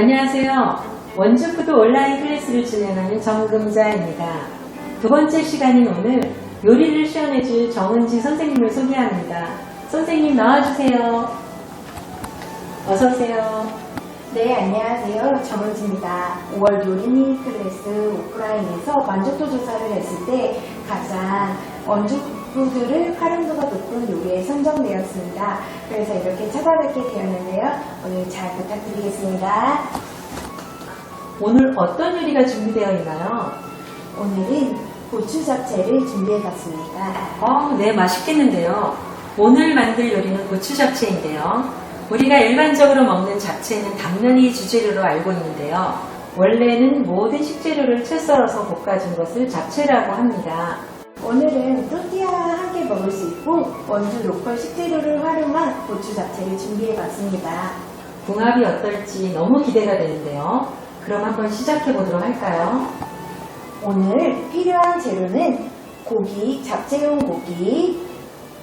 안녕하세요. 원주푸드 온라인 클래스를 진행하는 정금자입니다. 두 번째 시간인 오늘 요리를 시연해줄 정은지 선생님을 소개합니다. 선생님 나와주세요. 어서오세요. 네, 안녕하세요. 정은지입니다. 5월 요리니 클래스 오프라인에서 만족도 조사를 했을 때 가장 원주 푸드를 활용도가 높은 요리에 선정되었습니다. 그래서 이렇게 찾아뵙게 되었는데요. 오늘 잘 부탁드리겠습니다. 오늘 어떤 요리가 준비되어 있나요? 오늘은 고추 잡채를 준비해봤습니다. 어, 네, 맛있겠는데요. 오늘 만들 요리는 고추 잡채인데요. 우리가 일반적으로 먹는 잡채는 당면이 주재료로 알고 있는데요. 원래는 모든 식재료를 채 썰어서 볶아준 것을 잡채라고 합니다. 오늘은 또띠아와 함께 먹을 수 있고 원주 로컬 식재료를 활용한 고추 잡채를 준비해봤습니다. 궁합이 어떨지 너무 기대가 되는데요. 그럼 한번 시작해 보도록 할까요? 오늘 필요한 재료는 고기, 잡채용 고기,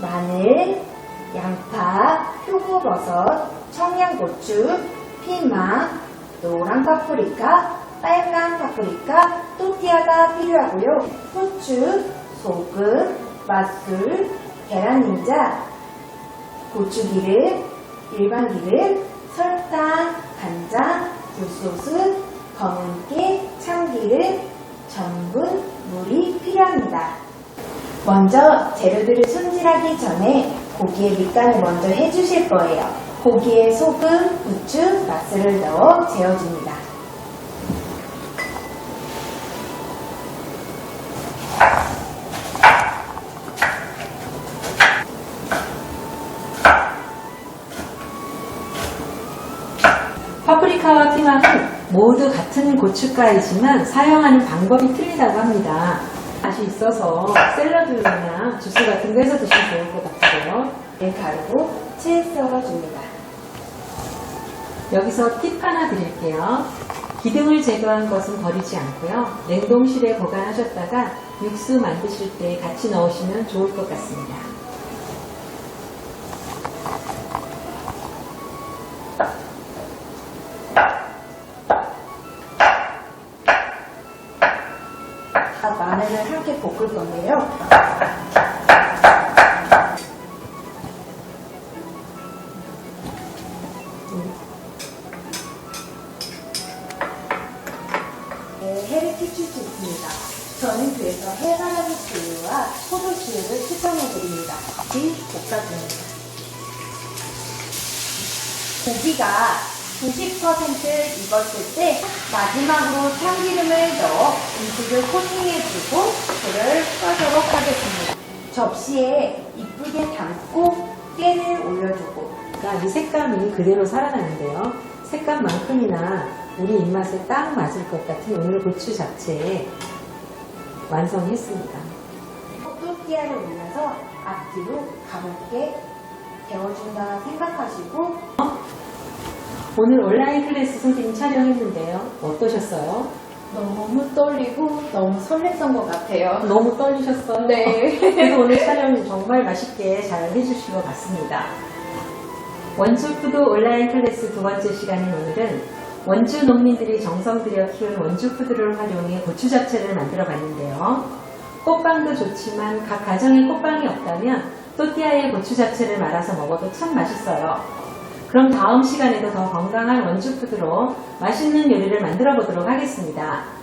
마늘, 양파, 표고버섯, 청양고추, 피망, 노란 파프리카, 빨간 파프리카, 또띠아가 필요하고요. 후추, 소금, 맛술, 계란 인자, 고추기름, 일반 기름, 설탕, 간장, 굴소스, 검은깨, 참기름, 전분, 물이 필요합니다. 먼저 재료들을 손질하기 전에 고기의 밑간을 먼저 해주실 거예요. 고기에 소금, 후추, 맛술을 넣어 재워줍니다. 파프리카와 피망은 모두 같은 고춧가루이지만 사용하는 방법이 틀리다고 합니다. 맛이 있어서 샐러드나 주스 같은 거에서 드시면 좋을 것 같은데요. 를 가르고 채 썰어줍니다. 여기서 팁 하나 드릴게요. 기둥을 제거한 것은 버리지 않고요. 냉동실에 보관하셨다가 육수 만드실 때 같이 넣으시면 좋을 것 같습니다. 고기가 90% 익었을 때 마지막으로 참기름을 넣어 음식을 코팅해주고 불을 꺼도록 하겠습니다. 접시에 이쁘게 담고 깨를 올려주고 그러니까 이 색감이 그대로 살아나는데요. 색감만큼이나 우리 입맛에 딱 맞을 것 같은 오늘 고추 잡채 완성했습니다. 또띠아를 올려서 앞뒤로 가볍게 데워준다 생각하시고 오늘 온라인 클래스 선생님 촬영했는데요. 어떠셨어요? 너무 떨리고 너무 설렜던 것 같아요. 너무 떨리셨어요? 네. 그래도 오늘 촬영 정말 맛있게 잘 해주신 것 같습니다. 원주푸드 온라인 클래스 두 번째 시간인 오늘은 원주 농민들이 정성 들여 키운 원주푸드를 활용해 고추 잡채를 만들어 봤는데요. 꽃빵도 좋지만 각 가정에 꽃빵이 없다면 또띠아의 고추 잡채를 말아서 먹어도 참 맛있어요. 그럼 다음 시간에도 더 건강한 원주푸드로 맛있는 요리를 만들어 보도록 하겠습니다.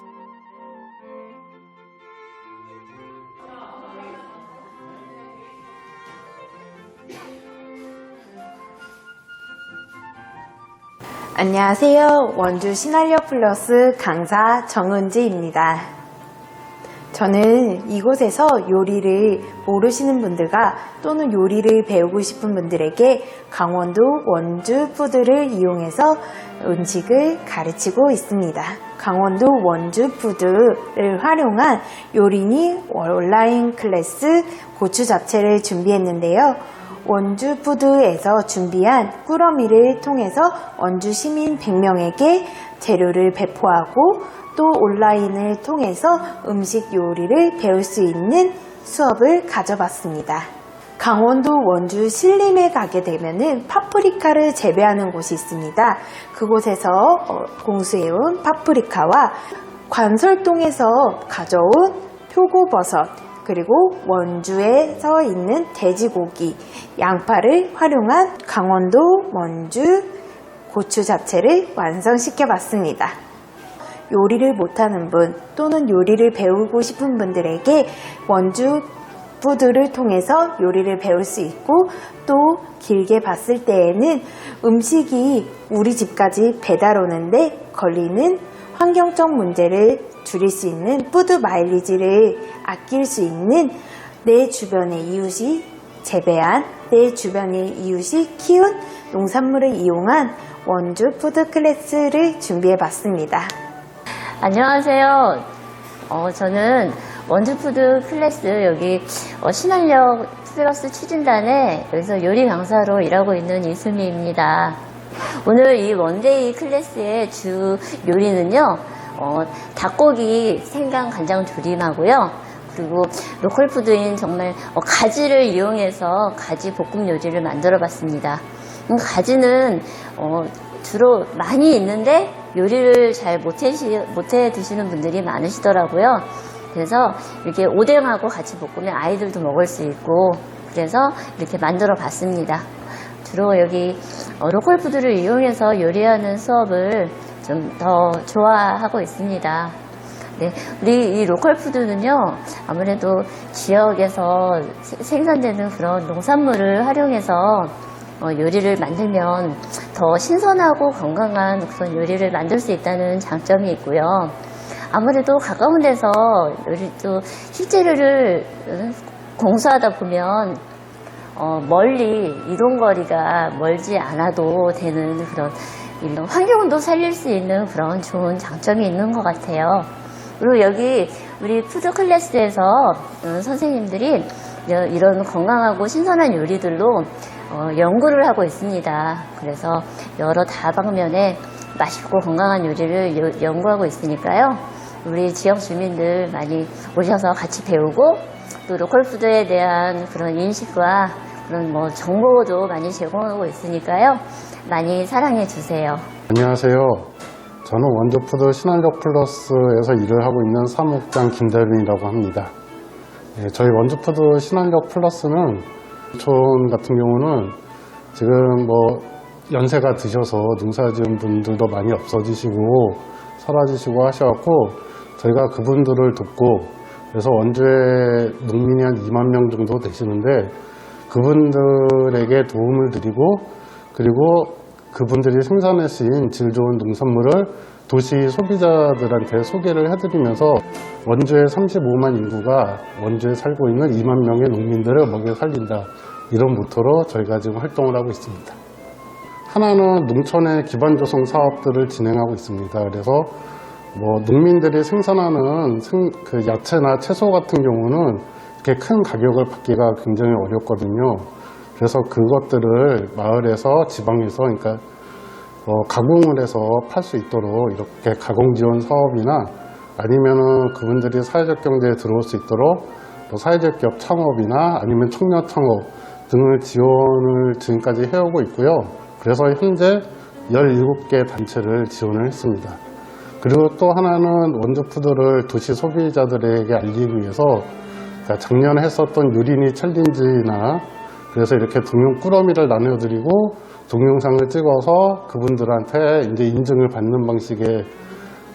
안녕하세요. 원주 시나리오 플러스 강사 정은지입니다. 저는 이곳에서 요리를 모르시는 분들과 또는 요리를 배우고 싶은 분들에게 강원도 원주 푸드를 이용해서 음식을 가르치고 있습니다. 강원도 원주 푸드를 활용한 요리니 온라인 클래스 고추 잡채를 준비했는데요. 원주 푸드에서 준비한 꾸러미를 통해서 원주 시민 100명에게 재료를 배포하고 또 온라인을 통해서 음식 요리를 배울 수 있는 수업을 가져봤습니다. 강원도 원주 신림에 가게 되면은 파프리카를 재배하는 곳이 있습니다. 그곳에서 어, 공수해온 파프리카와 관설동에서 가져온 표고버섯 그리고 원주에서 있는 돼지고기, 양파를 활용한 강원도 원주 고추 자체를 완성시켜 봤습니다. 요리를 못하는 분 또는 요리를 배우고 싶은 분들에게 원주 푸드를 통해서 요리를 배울 수 있고 또 길게 봤을 때에는 음식이 우리 집까지 배달 오는데 걸리는 환경적 문제를 줄일 수 있는 푸드 마일리지를 아낄 수 있는 내 주변의 이웃이 재배한 내 주변의 이웃이 키운 농산물을 이용한 원주 푸드 클래스를 준비해 봤습니다. 안녕하세요. 어, 저는 원주푸드 클래스 여기 어, 신한역 플러스 추진단에 여기서 요리 강사로 일하고 있는 이수미입니다. 오늘 이 원데이 클래스의 주 요리는요, 어, 닭고기 생강 간장 조림하고요. 그리고 로컬 푸드인 정말 어, 가지를 이용해서 가지 볶음 요리를 만들어 봤습니다. 음, 가지는 어, 주로 많이 있는데 요리를 잘 못해, 드시는 분들이 많으시더라고요. 그래서 이렇게 오뎅하고 같이 볶으면 아이들도 먹을 수 있고 그래서 이렇게 만들어 봤습니다. 주로 여기 어, 로컬 푸드를 이용해서 요리하는 수업을 좀 더 좋아하고 있습니다. 네, 우리 이 로컬 푸드는요, 아무래도 지역에서 세- 생산되는 그런 농산물을 활용해서 어, 요리를 만들면 더 신선하고 건강한 그런 요리를 만들 수 있다는 장점이 있고요. 아무래도 가까운 데서 요리도 실제로를 어, 공수하다 보면 어, 멀리 이동거리가 멀지 않아도 되는 그런 이런 환경도 살릴 수 있는 그런 좋은 장점이 있는 것 같아요. 그리고 여기 우리 푸드 클래스에서 어, 선생님들이 여- 이런 건강하고 신선한 요리들로 어, 연구를 하고 있습니다. 그래서 여러 다방면에 맛있고 건강한 요리를 요- 연구하고 있으니까요. 우리 지역 주민들 많이 오셔서 같이 배우고 또 로컬 푸드에 대한 그런 인식과 그런 뭐 정보도 많이 제공하고 있으니까요. 많이 사랑해 주세요. 안녕하세요. 저는 원조푸드 신한력 플러스에서 일을 하고 있는 사무국장 김대빈이라고 합니다. 예, 저희 원조푸드 신한력 플러스는 촌 같은 경우는 지금 뭐 연세가 드셔서 농사 지은 분들도 많이 없어지시고 사라지시고 하셔갖고 저희가 그분들을 돕고 그래서 원주에 농민이 한 2만 명 정도 되시는데 그분들에게 도움을 드리고 그리고 그분들이 생산하신 질 좋은 농산물을 도시 소비자들한테 소개를 해드리면서 원주의 35만 인구가 원주에 살고 있는 2만 명의 농민들을 먹여 살린다. 이런 모토로 저희가 지금 활동을 하고 있습니다. 하나는 농촌의 기반 조성 사업들을 진행하고 있습니다. 그래서 뭐 농민들이 생산하는 생- 그 야채나 채소 같은 경우는 이렇게 큰 가격을 받기가 굉장히 어렵거든요. 그래서 그것들을 마을에서 지방에서 그러니까 어, 가공을 해서 팔 수 있도록 이렇게 가공 지원 사업이나 아니면은 그분들이 사회적 경제에 들어올 수 있도록 뭐 사회적 기업 창업이나 아니면 청년 창업 등을 지원을 지금까지 해오고 있고요. 그래서 현재 17개 단체를 지원을 했습니다. 그리고 또 하나는 원조푸드를 도시 소비자들에게 알리기 위해서 그러니까 작년에 했었던 유린이 챌린지나 그래서 이렇게 동영 꾸러미를 나눠드리고 동영상을 찍어서 그분들한테 이제 인증을 받는 방식의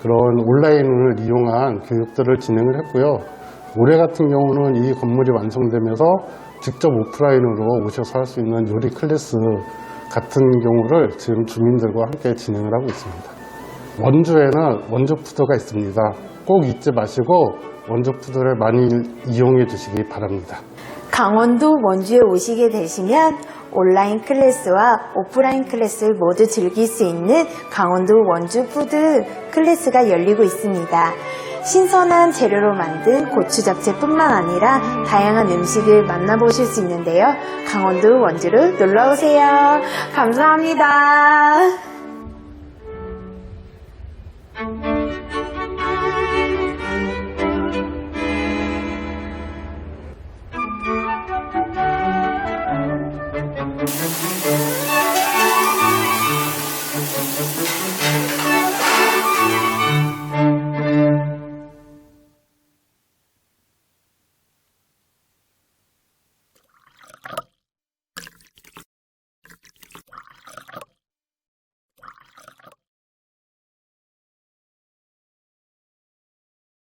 그런 온라인을 이용한 교육들을 진행을 했고요. 올해 같은 경우는 이 건물이 완성되면서 직접 오프라인으로 오셔서 할 수 있는 요리 클래스 같은 경우를 지금 주민들과 함께 진행을 하고 있습니다. 원주에는 원주푸드가 있습니다. 꼭 잊지 마시고 원주푸드를 많이 이용해 주시기 바랍니다. 강원도 원주에 오시게 되시면 온라인 클래스와 오프라인 클래스를 모두 즐길 수 있는 강원도 원주 푸드 클래스가 열리고 있습니다. 신선한 재료로 만든 고추 잡채뿐만 아니라 다양한 음식을 만나보실 수 있는데요. 강원도 원주로 놀러 오세요. 감사합니다. Música